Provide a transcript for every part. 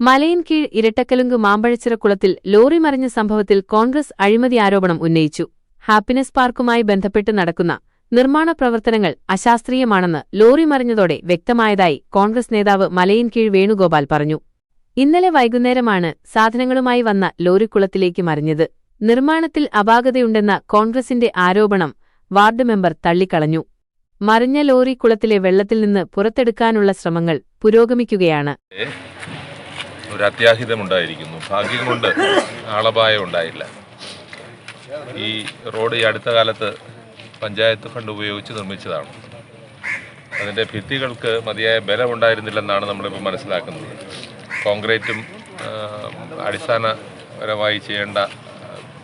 മലയിൻകീഴ് ഇരട്ടക്കലുങ്ക് മാമ്പഴച്ചിറ കുളത്തിൽ ലോറി മറിഞ്ഞ സംഭവത്തിൽ കോൺഗ്രസ് അഴിമതി ആരോപണം ഉന്നയിച്ചു. ഹാപ്പിനെസ് പാർക്കുമായി ബന്ധപ്പെട്ട് നടക്കുന്ന നിർമ്മാണ പ്രവർത്തനങ്ങൾ അശാസ്ത്രീയമാണെന്ന് ലോറി മറിഞ്ഞതോടെ വ്യക്തമായതായി കോൺഗ്രസ് നേതാവ് മലയിൻകീഴ് വേണുഗോപാൽ പറഞ്ഞു. ഇന്നലെ വൈകുന്നേരമാണ് സാധനങ്ങളുമായി വന്ന ലോറിക്കുളത്തിലേക്ക് മറിഞ്ഞത്. നിർമ്മാണത്തിൽ അപാകതയുണ്ടെന്ന കോൺഗ്രസിന്റെ ആരോപണം വാർഡ് മെമ്പർ തള്ളിക്കളഞ്ഞു. മറിഞ്ഞ ലോറി കുളത്തിലെ വെള്ളത്തിൽ നിന്ന് പുറത്തെടുക്കാനുള്ള ശ്രമങ്ങൾ പുരോഗമിക്കുകയാണ്. ഒരു അത്യാഹിതമുണ്ടായിരിക്കുന്നു. ഭാഗ്യം കൊണ്ട് ആളപായം ഉണ്ടായില്ല. ഈ റോഡ് ഈ അടുത്ത കാലത്ത് പഞ്ചായത്ത് ഫണ്ട് ഉപയോഗിച്ച് നിർമ്മിച്ചതാണ്. അതിന്റെ ഭിത്തികൾക്ക് മതിയായ ബലമുണ്ടായിരുന്നില്ലെന്നാണ് നമ്മളിപ്പോൾ മനസ്സിലാക്കുന്നത്. കോൺക്രീറ്റും അടിസ്ഥാനപരമായി ചെയ്യേണ്ട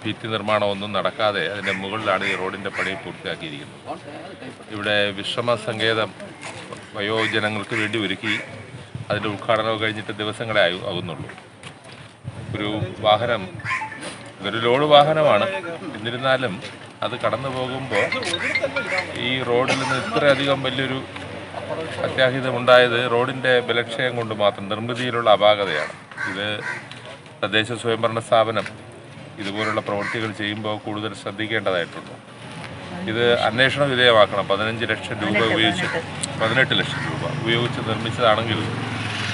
ഭിത്തി നിർമ്മാണമൊന്നും നടക്കാതെ അതിന്റെ മുകളിലാണ് ഈ റോഡിന്റെ പണി പൂർത്തിയാക്കിയിരിക്കുന്നത്. ഇവിടെ വിശ്രമ സങ്കേതം വയോജനങ്ങൾക്ക് വേണ്ടി ഒരുക്കി അതിന്റെ ഉദ്ഘാടനം കഴിഞ്ഞിട്ട് ദിവസങ്ങളെ ആയു ആകുന്നുള്ളൂ. ഒരു വാഹനം ഇതൊരു ലോഡ് വാഹനമാണ്. എന്നിരുന്നാലും അത് കടന്നു പോകുമ്പോൾ ഈ റോഡിൽ നിന്ന് ഇത്രയധികം വലിയൊരു അത്യാഹിതമുണ്ടായത് റോഡിന്റെ ബലക്ഷയം കൊണ്ട് മാത്രം നിർമ്മിതിയിലുള്ള അപാകതയാണ്. ഇത് തദ്ദേശ സ്വയംഭരണ സ്ഥാപനം ഇതുപോലുള്ള പ്രവൃത്തികൾ ചെയ്യുമ്പോൾ കൂടുതൽ ശ്രദ്ധിക്കേണ്ടതായിട്ടുണ്ട്. ഇത് അന്വേഷണ വിധേയമാക്കണം. പതിനഞ്ച് ലക്ഷം രൂപ ഉപയോഗിച്ച് പതിനെട്ട് ലക്ഷം രൂപ ഉപയോഗിച്ച് നിർമ്മിച്ചതാണെങ്കിൽ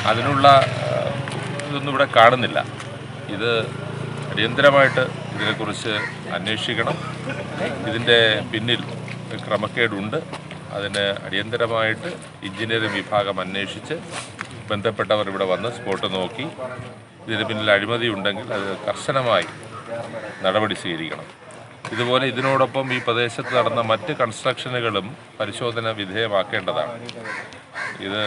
അതിനുള്ള ഇതൊന്നും ഇവിടെ കാണുന്നില്ല. ഇത് അടിയന്തരമായിട്ട് ഇതിനെക്കുറിച്ച് അന്വേഷിക്കണം. ഇതിന്റെ പിന്നിൽ ക്രമക്കേടുണ്ട്. അതിന് അടിയന്തരമായിട്ട് എഞ്ചിനീയറിംഗ് വിഭാഗം അന്വേഷിച്ച് ബന്ധപ്പെട്ടവർ ഇവിടെ വന്ന് സ്പോട്ട് നോക്കി ഇതിന് പിന്നിൽ അഴിമതി ഉണ്ടെങ്കിൽ അത് കർശനമായി നടപടി സ്വീകരിക്കണം. ഇതുപോലെ ഇതിനോടൊപ്പം ഈ പ്രദേശത്ത് നടന്ന മറ്റ് കൺസ്ട്രക്ഷനുകളും പരിശോധന വിധേയമാക്കേണ്ടതാണ്. ഇത്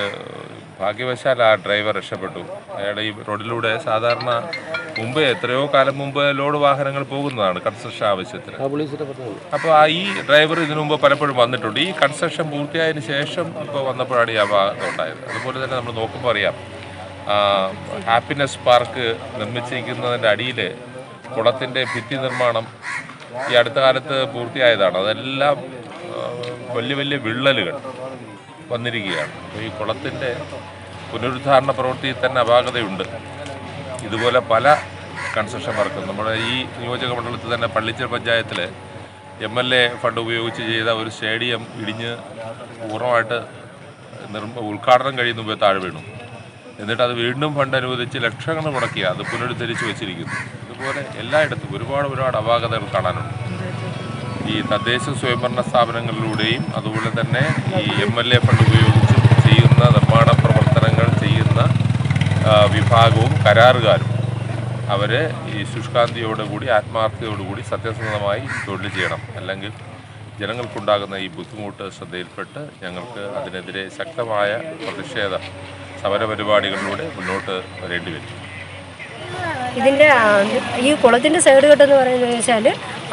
ഭാഗ്യവശാൽ ആ ഡ്രൈവർ രക്ഷപ്പെട്ടു. അയാൾ ഈ റോഡിലൂടെ സാധാരണ മുമ്പ് എത്രയോ കാലം മുമ്പ് ലോഡ് വാഹനങ്ങൾ പോകുന്നതാണ് കൺസ്ട്രക്ഷൻ ആവശ്യത്തിന്. അപ്പോൾ ആ ഈ ഡ്രൈവർ ഇതിനു മുമ്പ് പലപ്പോഴും വന്നിട്ടുണ്ട്. ഈ കൺസ്ട്രക്ഷൻ പൂർത്തിയായതിനു ശേഷം ഇപ്പോൾ വന്നപ്പോഴാണ് ഈ അപകടം ഉണ്ടായത് അതുപോലെ തന്നെ നമ്മൾ നോക്കുമ്പോൾ അറിയാം ഹാപ്പിനെസ് പാർക്ക് നിർമ്മിച്ചിരിക്കുന്നതിന്റെ അടിയിൽ കുളത്തിന്റെ ഭിത്തി നിർമ്മാണം ഈ അടുത്ത കാലത്ത് പൂർത്തിയായതാണ്. അതെല്ലാം വലിയ വലിയ വിള്ളലുകൾ വന്നിരിക്കുകയാണ്. അപ്പോൾ ഈ കുളത്തിന്റെ പുനരുദ്ധാരണ പ്രവൃത്തിയിൽ തന്നെ അപാകതയുണ്ട്. ഇതുപോലെ പല കൺസ്ട്രക്ഷൻ വർക്കും. നമ്മുടെ ഈ നിയോജക മണ്ഡലത്തിൽ തന്നെ പള്ളിച്ചൽ പഞ്ചായത്തിൽ എം എൽ എ ഫണ്ട് ഉപയോഗിച്ച് ചെയ്ത ഒരു സ്റ്റേഡിയം ഇടിഞ്ഞ് പൂർണമായിട്ട് ഉദ്ഘാടനം കഴിയുന്ന താഴെ വീണു. എന്നിട്ട് അത് വീണ്ടും ഫണ്ട് അനുവദിച്ച് ലക്ഷങ്ങൾ മുടക്കിയ അത് പുനരുദ്ധരിച്ച് വെച്ചിരിക്കുന്നു. ഇതുപോലെ എല്ലായിടത്തും ഒരുപാട് ഒരുപാട് അപാകതകൾ കാണാനുണ്ട്. ഈ തദ്ദേശ സ്വയംഭരണ സ്ഥാപനങ്ങളിലൂടെയും അതുപോലെ തന്നെ ഈ എം എൽ എ ഫണ്ട് ഉപയോഗിച്ച് ചെയ്യുന്ന നിർമ്മാണ പ്രവർത്തനങ്ങൾ ചെയ്യുന്ന വിഭാഗവും കരാറുകാരും അവരെ ഈ ശുഷ്കാന്തിയോടുകൂടി ആത്മാർത്ഥതയോടുകൂടി സത്യസന്ധമായി തൊഴിൽ ചെയ്യണം. അല്ലെങ്കിൽ ജനങ്ങൾക്കുണ്ടാകുന്ന ഈ ബുദ്ധിമുട്ട് ശ്രദ്ധയിൽപ്പെട്ട് ഞങ്ങൾക്ക് അതിനെതിരെ ശക്തമായ പ്രതിഷേധ സമരപരിപാടികളിലൂടെ മുന്നോട്ട് വരേണ്ടി വരും. ഇതിന്റെ ഈ കുളത്തിന്റെ സൈഡ് കെട്ടെന്ന് പറയുന്നത് വെച്ചാൽ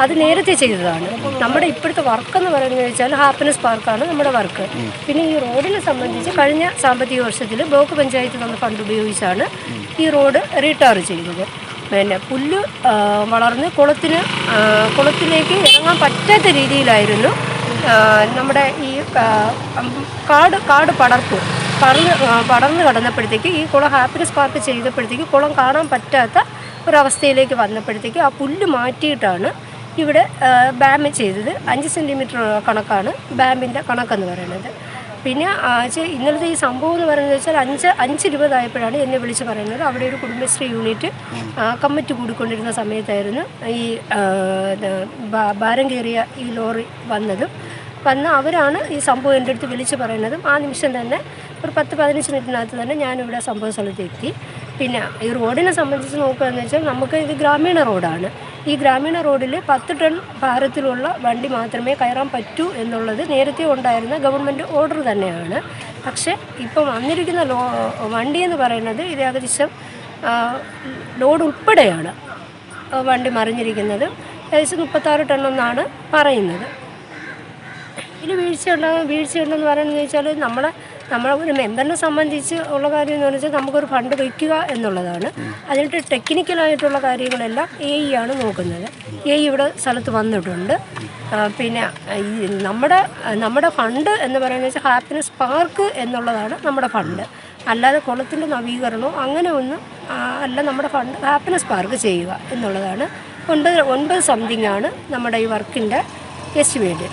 അത് നേരത്തെ ചെയ്തതാണ്. നമ്മുടെ ഇപ്പോഴത്തെ വർക്ക് എന്ന് പറയുന്നത് വെച്ചാൽ ഹാപ്പിനെസ് പാർക്കാണ് നമ്മുടെ വർക്ക് പിന്നെ ഈ റോഡിനെ സംബന്ധിച്ച് കഴിഞ്ഞ സാമ്പത്തിക വർഷത്തിൽ ബ്ലോക്ക് പഞ്ചായത്ത് തന്ന ഫണ്ട് ഉപയോഗിച്ചാണ് ഈ റോഡ് റീടാർ ചെയ്തത്. പിന്നെ പുല്ല് വളർന്ന് കുളത്തിന് കുളത്തിലേക്ക് ഇറങ്ങാൻ പറ്റാത്ത രീതിയിലായിരുന്നു നമ്മുടെ ഈ കാട് കാട് പടർപ്പ്. പറന്ന് പടർന്നു കടന്നപ്പോഴത്തേക്ക് ഈ കുളം ഹാപ്പിനെസ് പാർക്ക് ചെയ്തപ്പോഴത്തേക്ക് കുളം കാണാൻ പറ്റാത്ത ഒരവസ്ഥയിലേക്ക് വന്നപ്പോഴത്തേക്ക് ആ പുല്ല് മാറ്റിയിട്ടാണ് ഇവിടെ ബാം ചെയ്തത്. അഞ്ച് സെന്റിമീറ്റർ കണക്കാണ് ബാമിന്റെ കണക്കെന്ന് പറയുന്നത്. പിന്നെ ഇന്നലത്തെ ഈ സംഭവം എന്ന് പറയുന്നത് വെച്ചാൽ അഞ്ച് അഞ്ച് ഇരുപതായപ്പോഴാണ് എന്നെ വിളിച്ച് പറയുന്നത്. അവിടെ ഒരു കുടുംബശ്രീ യൂണിറ്റ് കമ്മിറ്റി കൂടിക്കൊണ്ടിരുന്ന സമയത്തായിരുന്നു ഈ ഭാരം കയറിയ ഈ ലോറി വന്നതും. വന്ന് അവരാണ് ഈ സംഭവം എന്റെ അടുത്ത് വിളിച്ച് പറയുന്നതും ആ നിമിഷം തന്നെ ഒരു പത്ത് പതിനഞ്ച് മിനിറ്റിനകത്ത് തന്നെ ഞാനിവിടെ സംഭവ സ്ഥലത്ത് എത്തി. പിന്നെ ഈ റോഡിനെ സംബന്ധിച്ച് നോക്കുകയെന്ന് വെച്ചാൽ നമുക്ക് ഇത് ഗ്രാമീണ റോഡാണ്. ഈ ഗ്രാമീണ റോഡിൽ പത്ത് ടൺ ഭാരത്തിലുള്ള വണ്ടി മാത്രമേ കയറാൻ പറ്റൂ എന്നുള്ളത് നേരത്തെ ഉണ്ടായിരുന്ന ഗവൺമെന്റ് ഓർഡർ തന്നെയാണ്. പക്ഷേ ഇപ്പം വന്നിരിക്കുന്ന ലോ വണ്ടി എന്ന് പറയുന്നത് ഇത് ഏകദേശം ലോഡ് ഉൾപ്പെടെയാണ് വണ്ടി മറിഞ്ഞിരിക്കുന്നത്. ഏകദേശം മുപ്പത്താറ് ടൺ എന്നാണ് പറയുന്നത്. ഇതിൽ വീഴ്ചയുണ്ടാകും വീഴ്ചയുണ്ടെന്ന് പറയുന്നത് ചോദിച്ചാൽ നമ്മളെ നമ്മളെ ഒരു മെമ്പറിനെ സംബന്ധിച്ച് ഉള്ള കാര്യം എന്ന് വെച്ചാൽ നമുക്കൊരു ഫണ്ട് വയ്ക്കുക എന്നുള്ളതാണ്. അതിനിട്ട് ടെക്നിക്കലായിട്ടുള്ള കാര്യങ്ങളെല്ലാം എ ഇ ആണ് നോക്കുന്നത്. എ ഇ ഇവിടെ സ്ഥലത്ത് വന്നിട്ടുണ്ട്. പിന്നെ ഈ നമ്മുടെ നമ്മുടെ ഫണ്ട് എന്ന് പറയുന്നത് വെച്ചാൽ ഹാപ്പിനെസ് പാർക്ക് എന്നുള്ളതാണ് നമ്മുടെ ഫണ്ട്. അല്ലാതെ കുളത്തിന്റെ നവീകരണമോ അങ്ങനെ ഒന്നും അല്ല നമ്മുടെ ഫണ്ട് ഹാപ്പിനെസ് പാർക്ക് ചെയ്യുക എന്നുള്ളതാണ്. ഒൻപത് ഒൻപത് സംതിങ് ആണ് നമ്മുടെ ഈ വർക്കിന്റെ എസ്റ്റിമേറ്റ്.